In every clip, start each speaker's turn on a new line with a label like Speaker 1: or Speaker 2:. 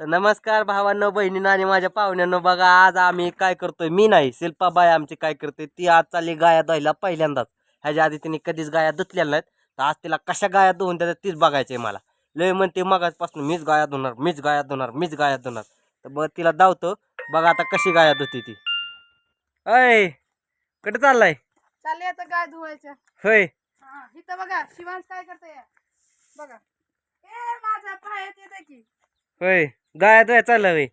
Speaker 1: तर नमस्कार भावांनो बहिणींनो आणि माझ्या पाहुण्यांनो बघा आज आम्ही काय करतोय? मी नाही शिल्पाबाई आमची काय करते? ती आज चालली गाया धुवायला पहिल्यांदाच. ह्याच्या आधी तिने कधीच गाया धुतलेल्या नाहीत. तर आज तिला कशा गाया धुवून त्याच्यात तीच बघायचंय मला. लय म्हणते मगाचपासून मीच गाया धुणार मीच गाया धुणार मीच गाया धुणार. तर बघ तिला धावतो. बघा आता कशी गाया धुते ती. अय कुठे चाललाय?
Speaker 2: चालले आता गाय धुवायच्या
Speaker 1: होय.
Speaker 2: हा, इथं बघा शिवांश काय करते बघा. ए माझा पाय येते की.
Speaker 1: होय. गाया धुवाय चाललं होय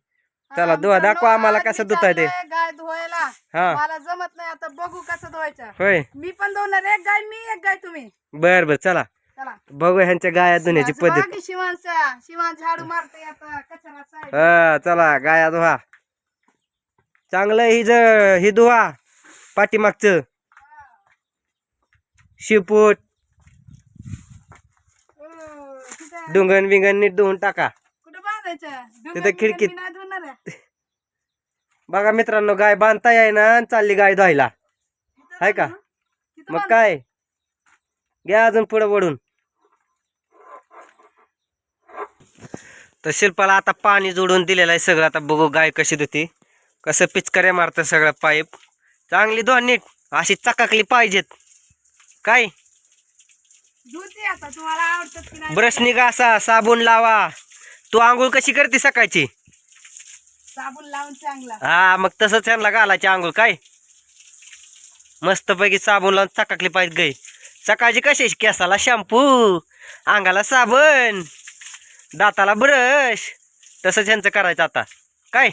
Speaker 1: चला,
Speaker 2: हा,
Speaker 1: धुवा, दाखवा आम्हाला कसं धुताय ते.
Speaker 2: गाय धुवायला.
Speaker 1: हा.
Speaker 2: मला जमत नाही आता बघू कसं धुवायचं.
Speaker 1: होय.
Speaker 2: मी पण धुवणार एक गाय मी एक गाय तुम्ही.
Speaker 1: बर बर चला.
Speaker 2: चला.
Speaker 1: बघू ह्यांच्या गाया धुण्याची पद्धत
Speaker 2: बघा की शिवांशचा शिवांश झाडू मारते आता कचरा साईड
Speaker 1: हा चला गाया धुवा. चांगलं हि ज ही धुवा पाठीमागचं. शिपूट डुंगण बिंगण नीट धुवून टाका. तिथं खिडकीत. बघा मित्रांनो गाय बांधता येई ना चालली गाय धुवायला. हाय का? मग? काय? घ्या अजून पुढे वडून तर शिल्पाला आता पाणी जोडून दिलेलं आहे सगळं. आता बघू गाय कशी धुती. कसं पिचकाऱ्या मारतं सगळं पाईप. चांगली धुवा नीट. अशी चकाकली पाहिजेत. काय?
Speaker 2: नाही?
Speaker 1: ब्रशनी घासा साबण लावा. तू आंघोळ कशी करते सकाळची?
Speaker 2: साबण लावून चांगला.
Speaker 1: हा मग तसंच त्यांना घालायची आंघोळ काय? मस्तपैकी साबण लावून चकाकली पाहिजे गाय सकाळची कशी केसाला? शॅम्पू अंगाला साबण दाताला ब्रश. तसंच ह्यांचं करायचं आता. काय?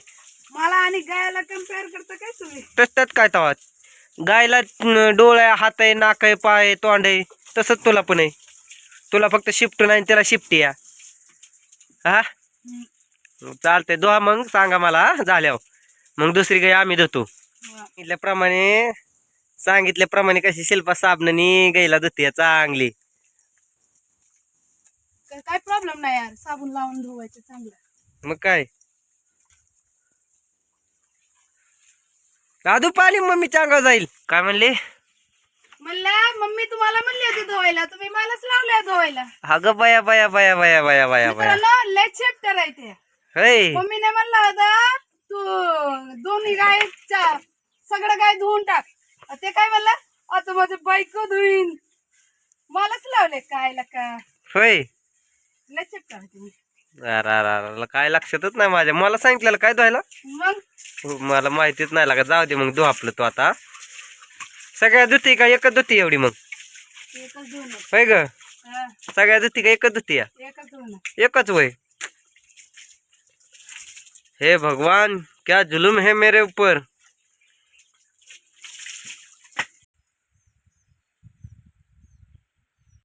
Speaker 2: मला आणि गायला कंपेअर करता काय तुम्ही?
Speaker 1: तसंच काय तवा? गायला डोळे हात आहे नाक आहे पाय आहे, तोंड आहे तसंच तुला पण आहे. तुला फक्त शिफ्ट नाही त्याला शिफ्ट या. हा? चालतंय दोहा मग सांगा मला झाल्यावर. मग दुसरी गाय आम्ही धुतो सांगितल्याप्रमाणे सांगितल्याप्रमाणे कशी शिल्पा साबणाने गायला धुते चांगली.
Speaker 2: काय- प्रॉब्लेम नाही यार साबण लावून धुवायचं चांगलं.
Speaker 1: मग काय? दादू पाणी मम्मीच्या अंगावर जाईल. काय म्हणले?
Speaker 2: म्हणलं मम्मी तुम्हाला म्हणली होती धुवायला तुम्ही मलाच लावल्या धुवायला.
Speaker 1: अगं बया बया बया बया बया बया बया.
Speaker 2: लय चेप्टर आहे ते?
Speaker 1: होय.
Speaker 2: मम्मीने म्हणलं होतं तू दोन्ही गायच्या सगळं गाय धुवून टाक. ते काय म्हणलं? आता माझं बायको धुईन. मलाच लावले कायला का?
Speaker 1: होय.
Speaker 2: लय चेप्टर आहे तुम्ही
Speaker 1: अरे अरे अरे, काय लक्षातच नाही माझ्या. मला सांगितलेलं काय धुवायला?
Speaker 2: मग?
Speaker 1: मला माहितीच नाही लागा जाऊ दे मग धु आपलं तू आता. सगळ्या धुती का? एकच धुती एवढी मग.
Speaker 2: एकच धुवून.
Speaker 1: होय ग.
Speaker 2: हा,
Speaker 1: सगळ्या धुती का? एकच धुती
Speaker 2: एकच धुवून.
Speaker 1: एकच वय. हे भगवान क्या जुलुम है मेरे ऊपर?